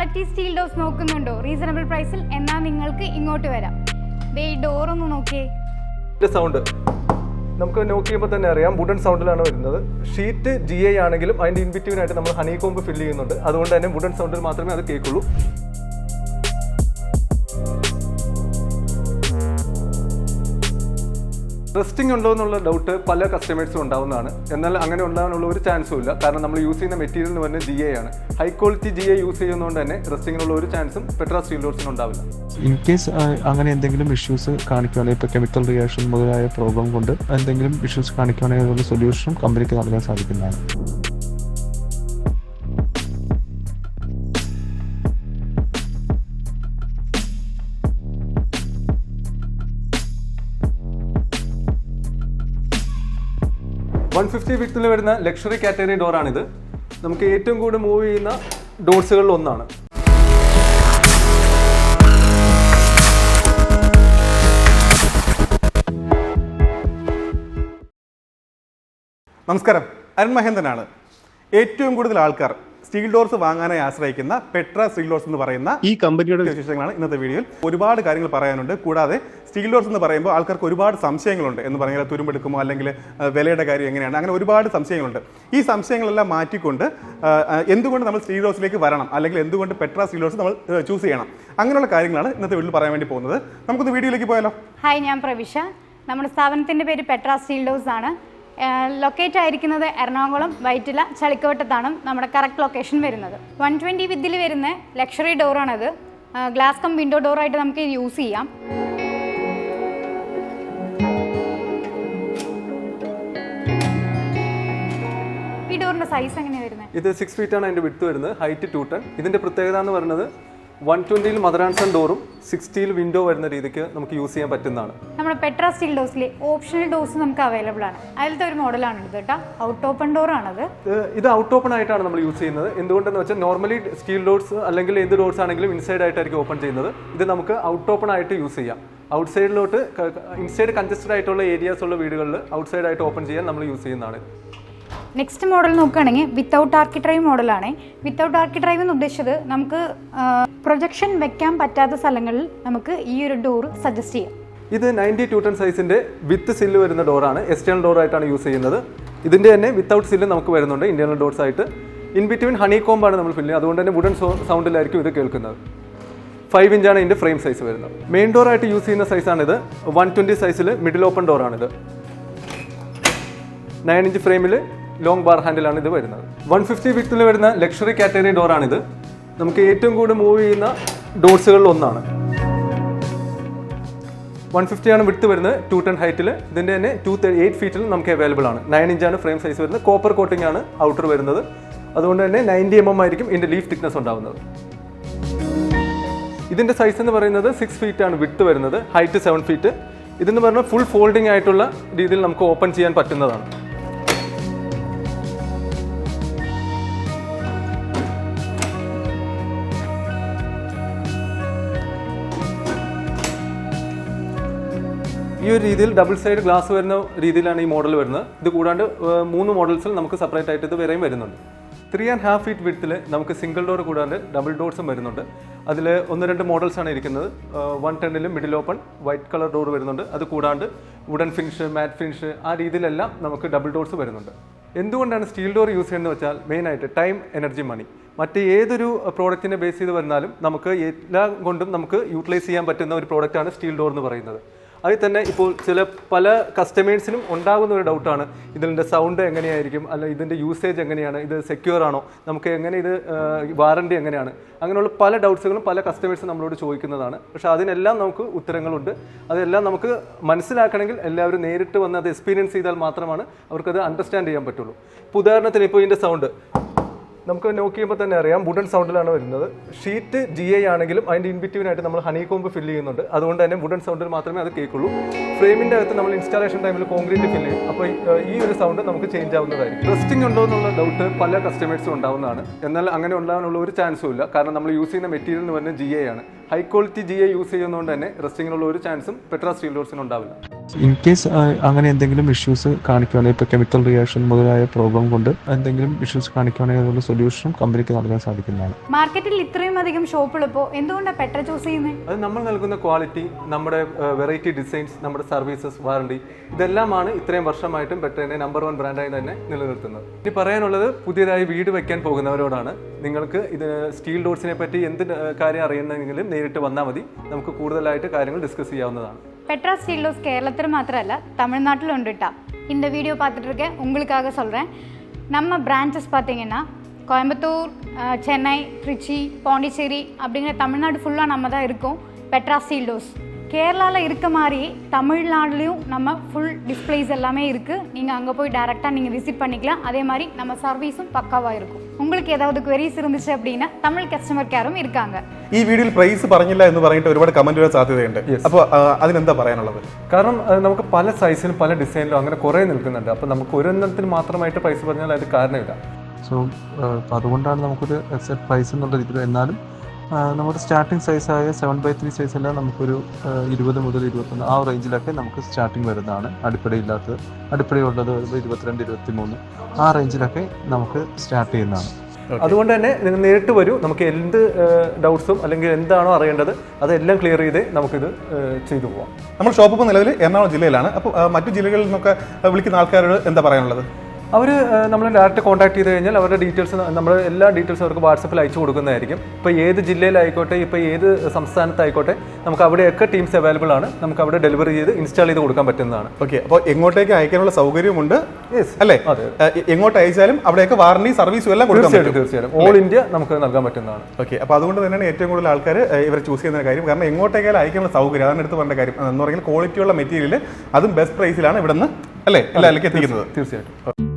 Quality steel doors നോക്കുന്നുണ്ടോ? Reasonable പ്രൈസിൽ എന്നാ നിങ്ങൾക്ക് ഇങ്ങോട്ട് വരാം. ദേ ഈ ഡോർ ഒന്ന് നോക്കിയേ. സൗണ്ട് നമുക്ക് നോക്ക് ചെയ്യുമ്പോൾ തന്നെ അറിയാം വുഡൻ സൗണ്ടിലാണ് വരുന്നത്. ഷീറ്റ് ജി ഐ ആണെങ്കിലും അതിന്റെ ഇൻബിറ്റീവിനായിട്ട് നമ്മൾ ഹണി കോമ്പ് ഫില്ല് ചെയ്യുന്നുണ്ട്. അതുകൊണ്ട് തന്നെ വുഡൻ സൗണ്ടിൽ മാത്രമേ അത് കേൾക്കുള്ളൂ. റെസ്റ്റിംഗ് ഉണ്ടോ എന്നുള്ള ഡൗട്ട് പല കസ്റ്റമേഴ്സും ഉണ്ടാവുന്നതാണ്. എന്നാൽ അങ്ങനെ ഉണ്ടാകാനുള്ള ഒരു ചാൻസും ഇല്ല. കാരണം നമ്മൾ യൂസ് ചെയ്യുന്ന മെറ്റീരിയൽ എന്ന് പറഞ്ഞാൽ ജി എ ആണ്. High quality G A use ചെയ്യുന്നതുകൊണ്ട് തന്നെ റെസ്റ്റിങ്ങിനുള്ള ഒരു ചാൻസും പെട്ര സ്റ്റീൽ ഡോർസിന് ഉണ്ടാവില്ല. ഇൻ കേസ് അങ്ങനെ എന്തെങ്കിലും ഇഷ്യൂസ് കാണിക്കുകയാണെങ്കിൽ ഇപ്പോൾ കെമിക്കൽ റിയാക്ഷൻ മുതലായ പ്രോബ്ലം കൊണ്ട് എന്തെങ്കിലും ഇഷ്യൂസ് കാണിക്കുകയാണെങ്കിൽ അതിനുള്ള സൊല്യൂഷനും കമ്പനിക്ക് നൽകാൻ സാധിക്കുന്നതാണ്. വൺ ഫിഫ്റ്റി വിത്തിൽ വരുന്ന ലക്ഷറി കാറ്റഗറി ഡോറാണിത് നമുക്ക് ഏറ്റവും കൂടുതൽ മൂവ് ചെയ്യുന്ന ഡോർസുകളിൽ ഒന്നാണ്. നമസ്കാരം. അരുൺ മഹേന്ദ്രനാണ്. ഏറ്റവും കൂടുതൽ ആൾക്കാർ സ്റ്റീൽ ഡോർസ് വാങ്ങാനായി ആശ്രയിക്കുന്ന പെട്ര സ്റ്റീൽ ഡോർസ് എന്ന് പറയുന്ന ഈ കമ്പനിയുടെ വിശേഷങ്ങളാണ് ഇന്നത്തെ വീഡിയോയിൽ. ഒരുപാട് കാര്യങ്ങൾ പറയാനുണ്ട്. കൂടാതെ സ്റ്റീൽ ഡോർസ് എന്ന് പറയുമ്പോൾ ആൾക്കാർക്ക് ഒരുപാട് സംശയങ്ങളുണ്ട് എന്ന് പറഞ്ഞാൽ തുരുമ്പെടുക്കുമോ അല്ലെങ്കിൽ വിലയുടെ കാര്യം എങ്ങനെയാണ്? അങ്ങനെ ഒരുപാട് സംശയങ്ങളുണ്ട്. ഈ സംശയങ്ങളെല്ലാം മാറ്റിക്കൊണ്ട് എന്തുകൊണ്ട് നമ്മൾ സ്റ്റീൽ ഡോർസിലേക്ക് വരണം? അല്ലെങ്കിൽ എന്തുകൊണ്ട് പെട്ര സ്റ്റീൽ ഡോർസ് നമ്മൾ ചൂസ് ചെയ്യണം? അങ്ങനെയുള്ള കാര്യങ്ങളാണ് ഇന്നത്തെ വീട്ടിൽ പറയാൻ വേണ്ടി പോകുന്നത്. നമുക്കൊന്ന് വീഡിയോയിലേക്ക് പോയാലോ? ഹായ് ഞാൻ പ്രവിശ നമ്മുടെ സ്ഥാപനത്തിന്റെ പേര് പെട്ര സ്റ്റീൽ ഡോസ് ആണ്. ലൊക്കേറ്റ് ആയിരിക്കുന്നത് എറണാകുളം വൈറ്റില ചളിക്കവട്ടത്താണ് നമ്മുടെ കറക്റ്റ് ലൊക്കേഷൻ വരുന്നത്. വൺ ട്വന്റി വിത്തിൽ വരുന്ന ലക്ഷറി ഡോറാണത് ഗ്ലാസ് കം വിൻഡോ ഡോറായിട്ട് നമുക്ക് യൂസ് ചെയ്യാം. ഈ ഡോറിന്റെ സൈസ് എങ്ങനെയാണ് വരുന്നത്? ഇത് സിക്സ് ഫീറ്റ് ആണ് അതിന്റെ വിട്ട് വരുന്നത്. ഹൈറ്റ് ടു ടൺ ഇതിന്റെ പ്രത്യേകത എന്ന് പറയുന്നത് വൺ ട്വന്റിയിൽ മദർ ആൻഡ് സൺ ഡോറും സിക്സ്റ്റിയിൽ വിൻഡോ വരുന്ന രീതിക്ക് നമുക്ക് യൂസ് ചെയ്യാൻ പറ്റുന്നതാണ്. നമ്മുടെ പെട്ര സ്റ്റീൽ ഡോസിലെ ഓപ്ഷണൽ ഡോസ് നമുക്ക് അവൈലബിൾ ആണ്. അതിലത്തെ ഒരു മോഡലാണ് ഇത് കേട്ടോ. ഔട്ട് ഓപ്പൺ ഡോർ ആണത്. ഇത് ഇത് ഔട്ട് ഓപ്പൺ ആയിട്ടാണ് നമ്മൾ യൂസ് ചെയ്യുന്നത്. എന്തുകൊണ്ടെന്ന് വെച്ചാൽ നോർമലി സ്റ്റീൽ ഡോർസ് അല്ലെങ്കിൽ ഏത് ഡോർസ് ആണെങ്കിലും ഇൻസൈഡ് ആയിട്ടായിരിക്കും ഓപ്പൺ ചെയ്യുന്നത്. ഇത് നമുക്ക് ഔട്ട് ഓപ്പൺ ആയിട്ട് യൂസ് ചെയ്യാം. ഔട്ട് സൈഡിലോട്ട് ഇൻസൈഡ് കൺജസ്റ്റഡ് ആയിട്ടുള്ള ഏരിയാസ് ഉള്ള വീടുകളിൽ ഔട്ട് സൈഡ് ആയിട്ട് ഓപ്പൺ ചെയ്യാൻ നമ്മൾ യൂസ് ചെയ്യുന്നതാണ്. നെക്സ്റ്റ് മോഡൽ നോക്കുകയാണെങ്കിൽ വിത്തൗട്ട് ആർക്കി ഡ്രൈവ് മോഡലാണ് വിത്തൗട്ട് ആർക്കി ഡ്രൈവ് എന്ന് ഉദ്ദേശിച്ചത് നമുക്ക് പ്രൊജക്ഷൻ വെക്കാൻ പറ്റാത്ത സ്ഥലങ്ങളിൽ നമുക്ക് ഈ ഒരു ഡോർ സജസ്റ്റ് ചെയ്യാം. ഇത് നയന്റി ടു ടൺ സൈസിന്റെ വിത്ത് സില്ല് വരുന്ന ഡോറാണ് എക്സ്റ്റേണൽ ഡോർ ആയിട്ടാണ് യൂസ് ചെയ്യുന്നത്. ഇതിന്റെ തന്നെ വിത്തൗട്ട് സില്ല് നമുക്ക് വരുന്നുണ്ട് ഇന്റേണൽ ഡോർസ് ആയിട്ട്. ഇൻ ബിറ്റ്വീൻ ഹണി കോമ്പാണ് നമ്മൾ ഫില്ല് അതുകൊണ്ട് തന്നെ വുഡൻ സൗണ്ടിലായിരിക്കും ഇത് കേൾക്കുന്നത്. ഫൈവ് ഇഞ്ചാണ് ഇതിന്റെ ഫ്രെയിം സൈസ് വരുന്നത്. മെയിൻ ഡോർ ആയിട്ട് യൂസ് ചെയ്യുന്ന സൈസാണിത് വൺ ട്വന്റി സൈസിൽ മിഡിൽ ഓപ്പൺ ഡോറാണിത് നയൻ ഇഞ്ച് ഫ്രെയിമിൽ ലോങ് ബാർ ഹാൻഡിലാണ് ഇത് വരുന്നത്. വൺ ഫിഫ്റ്റി വിത്തിൽ വരുന്ന ലക്ഷറി കാറ്റഗറി ഡോറാണിത് നമുക്ക് ഏറ്റവും കൂടുതൽ മൂവ് ചെയ്യുന്ന ഡോർസുകളിൽ ഒന്നാണ്. വൺ ഫിഫ്റ്റി ആണ് വിട്ട് വരുന്നത് ടു ടെൻ ഹൈറ്റിൽ ഇതിന്റെ തന്നെ ടു എയ്റ്റ് ഫീറ്റിൽ നമുക്ക് അവൈലബിൾ ആണ്. നയൻ ഇഞ്ചാണ് ഫ്രെയിം സൈസ് വരുന്നത്. കോപ്പർ കോട്ടിംഗ് ആണ് ഔട്ടർ വരുന്നത്. അതുകൊണ്ട് തന്നെ നയന്റി എം എം ആയിരിക്കും ഇതിന്റെ ലീഫ് തിക്നെസ് ഉണ്ടാകുന്നത് ഇതിന്റെ സൈസ് എന്ന് പറയുന്നത് സിക്സ് ഫീറ്റ് ആണ് വിട്ട് വരുന്നത്. ഹൈറ്റ് സെവൻ ഫീറ്റ് ഇതെന്ന് പറഞ്ഞാൽ ഫുൾ ഫോൾഡിംഗ് ആയിട്ടുള്ള രീതിയിൽ നമുക്ക് ഓപ്പൺ ചെയ്യാൻ പറ്റുന്നതാണ്. ഈ ഒരു രീതിയിൽ ഡബിൾ സൈഡ് ഗ്ലാസ് വരുന്ന രീതിയിലാണ് ഈ മോഡൽ വരുന്നത്. ഇത് കൂടാണ്ട് മൂന്ന് മോഡൽസിൽ നമുക്ക് സെപ്പറേറ്റ് ആയിട്ട് ഇത് വേറെയും വരുന്നുണ്ട്. ത്രീ ആൻഡ് ഹാഫ് ഫീറ്റ് വിട്ടിൽ നമുക്ക് സിംഗിൾ ഡോർ കൂടാണ്ട് ഡബിൾ ഡോർസും വരുന്നുണ്ട്. അതിൽ ഒന്ന് രണ്ട് മോഡൽസ് ആണ് ഇരിക്കുന്നത്. One ടെണ്ണിൽ middle open white colour door വരുന്നുണ്ട്. അത് കൂടാണ്ട് വുഡൻ ഫിനിഷ് മാറ്റ് ഫിനിഷ് ആ രീതിയിലെല്ലാം നമുക്ക് ഡബിൾ ഡോർസ് വരുന്നുണ്ട്. എന്തുകൊണ്ടാണ് സ്റ്റീൽ ഡോർ യൂസ് ചെയ്യുന്നത് വെച്ചാൽ മെയിനായിട്ട് ടൈം എനർജി മണി മറ്റ് ഏതൊരു പ്രോഡക്റ്റിനെ ബേസ് ചെയ്ത് വന്നാലും നമുക്ക് എല്ലാം കൊണ്ടും നമുക്ക് യൂട്ടിലൈസ് ചെയ്യാൻ പറ്റുന്ന ഒരു പ്രോഡക്റ്റാണ് സ്റ്റീൽ ഡോർ എന്ന് പറയുന്നത്. അതിൽ തന്നെ ഇപ്പോൾ ചില പല കസ്റ്റമേഴ്സിനും ഉണ്ടാകുന്ന ഒരു ഡൗട്ടാണ് ഇതിന്റെ സൗണ്ട് എങ്ങനെയായിരിക്കും? അല്ല ഇതിന്റെ യൂസേജ് എങ്ങനെയാണ്? ഇത് സെക്യൂർ ആണോ? നമുക്ക് എങ്ങനെ ഇത് വാറണ്ടി എങ്ങനെയാണ്? അങ്ങനെയുള്ള പല ഡൗട്ട്സുകളും പല കസ്റ്റമേഴ്സും നമ്മളോട് ചോദിക്കുന്നതാണ്. പക്ഷേ അതിനെല്ലാം നമുക്ക് ഉത്തരങ്ങളുണ്ട്. അതെല്ലാം നമുക്ക് മനസ്സിലാക്കണമെങ്കിൽ എല്ലാവരും നേരിട്ട് വന്ന് അത് എക്സ്പീരിയൻസ് ചെയ്താൽ മാത്രമാണ് അവർക്കത് അണ്ടർസ്റ്റാൻഡ് ചെയ്യാൻ പറ്റുള്ളൂ. ഇപ്പോൾ ഉദാഹരണത്തിന് ഇപ്പോൾ ഇതിന്റെ സൗണ്ട് നമുക്ക് നോക്ക് ചെയ്യുമ്പോൾ തന്നെ അറിയാം വുഡൻ സൗണ്ടിലാണ് വരുന്നത്. ഷീറ്റ് ജി ഐ ആണെങ്കിലും അതിന്റെ ഇൻബിറ്റീവിനായിട്ട് നമ്മൾ ഹണി കോമ്പ് ഫില്ല് ചെയ്യുന്നുണ്ട്. അതുകൊണ്ട് തന്നെ വുഡൻ സൗണ്ടിൽ മാത്രമേ അത് കേൾക്കുള്ളൂ. ഫ്രെയിമിന്റെ അകത്ത് നമ്മൾ ഇൻസ്റ്റാളേഷൻ ടൈമിൽ കോൺക്രീറ്റ് ഫില്ല് ചെയ്യും. അപ്പോൾ ഈ- ഈ ഒരു സൗണ്ട് നമുക്ക് ചേഞ്ച് ആവുന്നതായിരിക്കും. റെസ്റ്റിംഗ് ഉണ്ടോ എന്നുള്ള ഡൗട്ട് പല കസ്റ്റമേഴ്സും ഉണ്ടാവുന്നതാണ്. എന്നാൽ അങ്ങനെ ഉണ്ടാകാനുള്ള ഒരു ചാൻസും ഇല്ല. കാരണം നമ്മൾ യൂസ് ചെയ്യുന്ന മെറ്റീരിയൽ എന്ന് പറഞ്ഞാൽ ജി ഐ ആണ്. High quality G A use ചെയ്യുന്നതുകൊണ്ട് തന്നെ റസ്റ്റിങ്ങിനുള്ള ഒരു ചാൻസും പെട്ര സ്റ്റീൽ ഡോർസിന് ഉണ്ടാവില്ല. ഇൻ കേസ് അങ്ങനെ എന്തെങ്കിലും ഇഷ്യൂസ് കാണിക്കുകയാണെങ്കിൽ ഇപ്പോൾ കെമിക്കൽ റിയാക്ഷൻ മുതലായ പ്രോബ്ലം കൊണ്ട് എന്തെങ്കിലും ഇഷ്യൂസ് കാണിക്കുകയാണെങ്കിൽ അതിനുള്ള സൊല്യൂഷനും കമ്പനിക്ക് നൽകാൻ സാധിക്കുന്നതാണ്. മാർക്കറ്റിൽ ഇത്രയും അധികം ഷോപ്പുകൾ ഷോപ്പുള്ളപ്പോൾ എന്തുകൊണ്ടാണ് പെട്ര ചൂസ് ചെയ്യുന്നത് അത് നമ്മൾ നൽകുന്ന ക്വാളിറ്റി നമ്മുടെ വെറൈറ്റി ഡിസൈൻസ് നമ്മുടെ സർവീസസ് വാറണ്ടി ഇതെല്ലാമാണ് ഇത്രയും വർഷമായിട്ടും പെട്രേനെ നമ്പർ വൺ ബ്രാൻഡായി തന്നെ നിലനിർത്തുന്നത്. ഇനി പറയാനുള്ളത് പുതിയതായി വീട് വെക്കാൻ പോകുന്നവരോടാണ്. നിങ്ങൾക്ക് ഇത് സ്റ്റീൽ ഡോർസിനെ പറ്റി എന്ത് കാര്യം അറിയുന്നെങ്കിലും നേരിട്ട് വന്നാൽ മതി നമുക്ക് കൂടുതലായിട്ട് കാര്യങ്ങൾ ഡിസ്കസ് ചെയ്യാവുന്നതാണ് பெட்ரா ஸ்டீல்டோஸ் கேரளத்தில் மாத்திரம் இல்லை தமிழ்நாட்டில் உண்டுட்டா இந்த வீடியோ பார்த்துட்டு இருக்கேன் உங்களுக்காக சொல்கிறேன் நம்ம பிரான்ச்சஸ் பார்த்தீங்கன்னா கோயம்புத்தூர் அஹ், சென்னை திருச்சி பாண்டிச்சேரி அப்படிங்கிற தமிழ்நாடு ஃபுல்லாக நம்ம தான் இருக்கோம் பெட்ரா ஸ்டீல்டோஸ் கேரளாவில் இருக்க மாதிரி தமிழ்நாடுலேயும் நம்ம ஃபுல் டிஸ்பிளேஸ் எல்லாமே இருக்குது நீங்கள் அங்கே போய் டேரெக்டாக நீங்கள் விசிட் பண்ணிக்கலாம் அதே மாதிரி நம்ம சர்வீஸும் பக்காவாக இருக்கும் உங்களுக்கு ஏதாவது queries இருந்துச்சு அப்படின்னா தமிழ் கஸ்டமர் கேரும் இருக்காங்க ഈ വീഡിയോയിൽ പ്രൈസ് പറഞ്ഞില്ല എന്ന് പറഞ്ഞിട്ട് ഒരുപാട് കമന്റ് വരാൻ സാധ്യതയുണ്ട്. അപ്പോൾ അതിനെന്താ പറയാനുള്ളത്? കാരണം നമുക്ക് പല സൈസിലും പല ഡിസൈനിലും അങ്ങനെ കുറേ നിൽക്കുന്നുണ്ട്. അപ്പോൾ നമുക്ക് ഒരെണ്ണത്തിന് മാത്രമായിട്ട് പ്രൈസ് പറഞ്ഞാൽ അത് കാരണമില്ല. സോ അപ്പോൾ അതുകൊണ്ടാണ് നമുക്കൊരു സെറ്റ് പ്രൈസ് എന്നുള്ള രീതിയിൽ എന്നാലും നമ്മുടെ സ്റ്റാർട്ടിംഗ് സൈസായ സെവൻ ബൈ ത്രീ സൈസെല്ലാം നമുക്കൊരു ഇരുപത് മുതൽ ഇരുപത്തൊന്ന് ആ റേഞ്ചിലൊക്കെ നമുക്ക് സ്റ്റാർട്ടിംഗ് വരുന്നതാണ്. അടിപ്പടയില്ലാത്തത് അടിപ്പടയുള്ളത് വരുമ്പോൾ ഇരുപത്തിരണ്ട് ഇരുപത്തി മൂന്ന് ആ റേഞ്ചിലൊക്കെ നമുക്ക് സ്റ്റാർട്ട് ചെയ്യുന്നതാണ്. അതുകൊണ്ട് തന്നെ നിങ്ങൾ നേരിട്ട് വരൂ. നമുക്ക് എന്ത് ഡൗട്ട്സും അല്ലെങ്കിൽ എന്താണോ അറിയേണ്ടത് അതെല്ലാം ക്ലിയർ ചെയ്ത് നമുക്കിത് ചെയ്തു പോവാം. നമ്മൾ ഷോപ്പ് ഇപ്പോൾ നിലവിൽ എറണാകുളം ജില്ലയിലാണ്. അപ്പോൾ മറ്റു ജില്ലകളിൽ നിന്നൊക്കെ വിളിക്കുന്ന ആൾക്കാരോട് എന്താ പറയാനുള്ളത്? അവർ നമ്മൾ ഡയറക്റ്റ് കോൺടാക്ട് ചെയ്ത് കഴിഞ്ഞാൽ അവരുടെ ഡീറ്റെയിൽസ് നമ്മൾ എല്ലാ ഡീറ്റെയിൽസും അവർക്ക് വാട്സപ്പിൽ അയച്ചു കൊടുക്കുന്നതായിരിക്കും. ഇപ്പോൾ ഏത് ജില്ലയിലായിക്കോട്ടെ ഇപ്പോൾ ഏത് സംസ്ഥാനത്തായിക്കോട്ടെ നമുക്ക് അവിടെയൊക്കെ ടീംസ് അവൈലബിൾ ആണ്. നമുക്ക് അവിടെ ഡെലിവറി ചെയ്ത് ഇൻസ്റ്റാൾ ചെയ്ത് കൊടുക്കാൻ പറ്റുന്നതാണ്. ഓക്കെ അപ്പോൾ എങ്ങോട്ടേക്ക് അയക്കാനുള്ള സൗകര്യമുണ്ട്? യെസ് അല്ലേ? എങ്ങോട്ട് അയച്ചാലും അവിടെയൊക്കെ വാറണ്ടി സർവീസും എല്ലാം കൊടുക്കാൻ തീർച്ചയായിട്ടും പറ്റും. തീർച്ചയായിട്ടും. ഓൾ ഇന്ത്യ നമുക്ക് നൽകാൻ പറ്റുന്നതാണ്. ഓക്കെ അപ്പോൾ അതുകൊണ്ട് തന്നെയാണ് ഏറ്റവും കൂടുതൽ ആൾക്കാർ ഇവരെ ചൂസ് ചെയ്യുന്ന കാര്യം. കാരണം എങ്ങോട്ടേക്കാലും അയക്കാനുള്ള സൗകര്യം അതാണ് എടുത്ത് പറഞ്ഞ കാര്യം. എന്ന് പറഞ്ഞാൽ ക്വാളിറ്റിയുള്ള മെറ്റീരിയൽ അതും ബെസ്റ്റ് പ്രൈസിലാണ് ഇവിടെ നിന്ന് അല്ലേ? എല്ലാവരിലേക്ക് എത്തിക്കുന്നത്. തീർച്ചയായിട്ടും.